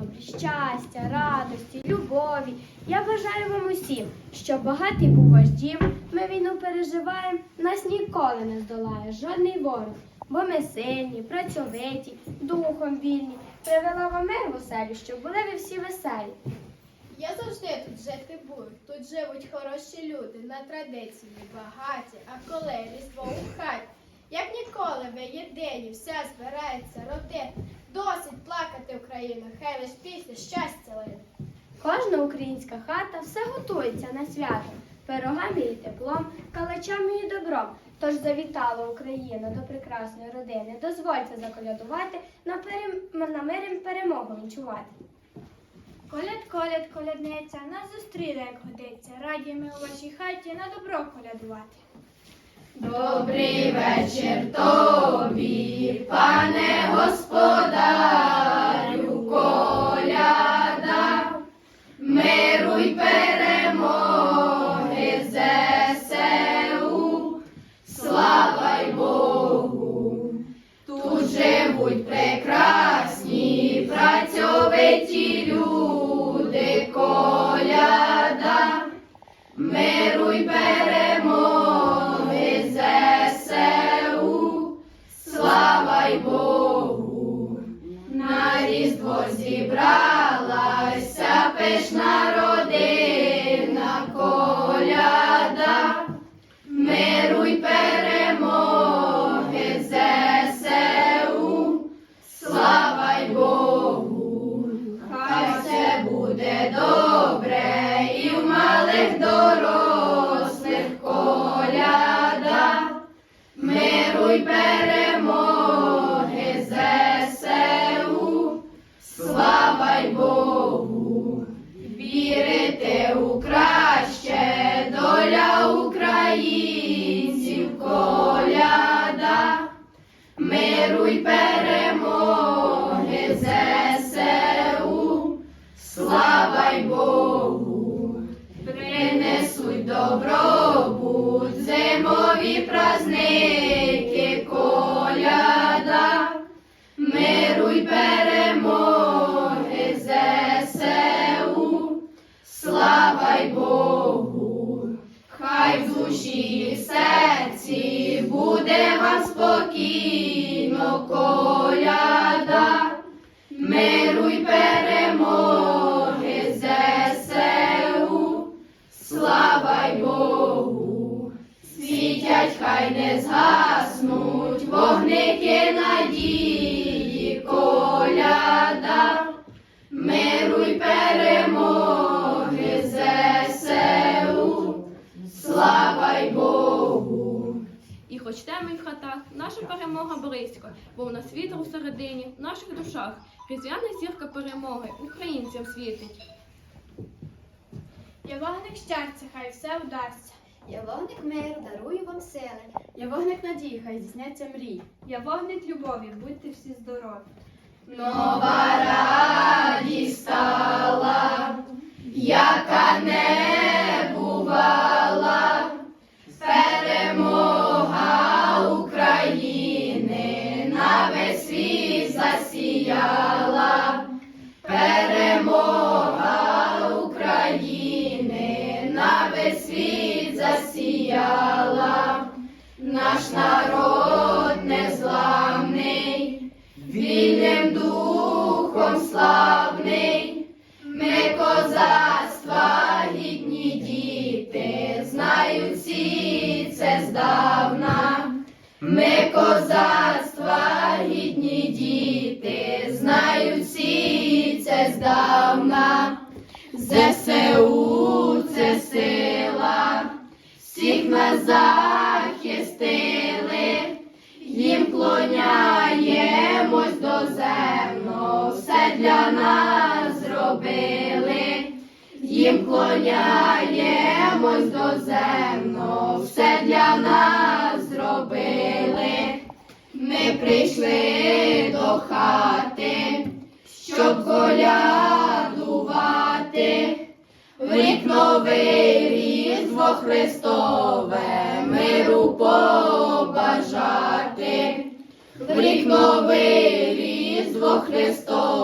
добрі, щастя, радості, любові. Я бажаю вам усім, щоб багатий був ваш дім. Ми війну переживаємо, нас ніколи не здолає жодний ворог. Бо ми сильні, працьовиті, духом вільні. Привела вам мир в оселю, щоб були ви всі веселі. Я завжди тут жити буду. Тут живуть хороші люди, на традиції багаті, а коли різдво у хаті. Як ніколи ви єдині, вся збирається родина. Досить хай лиш після щастя лине. Кожна українська хата все готується на свято, пирогами і теплом, калачами і добром. Тож завітала Україна до прекрасної родини. Дозвольте заколядувати, на, перем... на мирі перемогу вінчувати. Коляд, коляд, колядниця, нас зустріли, як годиться. Раді ми у вашій хаті на добро колядувати. Добрий вечір тобі, пане господарю, працьовиті перемоги ЗСУ, слава й Богу, вірити у краще доля українців коляда, миру й перемоги ЗСУ, слава й Богу, принесуть добробут, зимові праздники спокійно коляда, миру й перемоги ЗСУ, слава й Богу, світять, хай не згаснуть вогники надії, коляда, миру й перемоги І хоч теми в хатах, наша перемога близько, бо в нас вітер всередині, в наших душах. Різдвяна зірка перемоги українцям світить. Я вогник щастя, хай все вдасться. Я вогник миру, дарую вам сили. Я вогник надії, хай здійсняться мрії. Я вогник любові, будьте всі здорові. Нова радість світ засіяла, наш народ незламний вільним духом славний, ми козацтва гідні діти, знають всі це здавна, ми козацтва гідні діти, знають всі це здавна, ЗСУ захистили. Їм клоняємось доземно, все для нас зробили, їм клоняємось доземно, все для нас зробили. Ми прийшли до хати, щоб колядувати, в рік новий різдво Христове, миру побажати, в рік новий різдво Христове,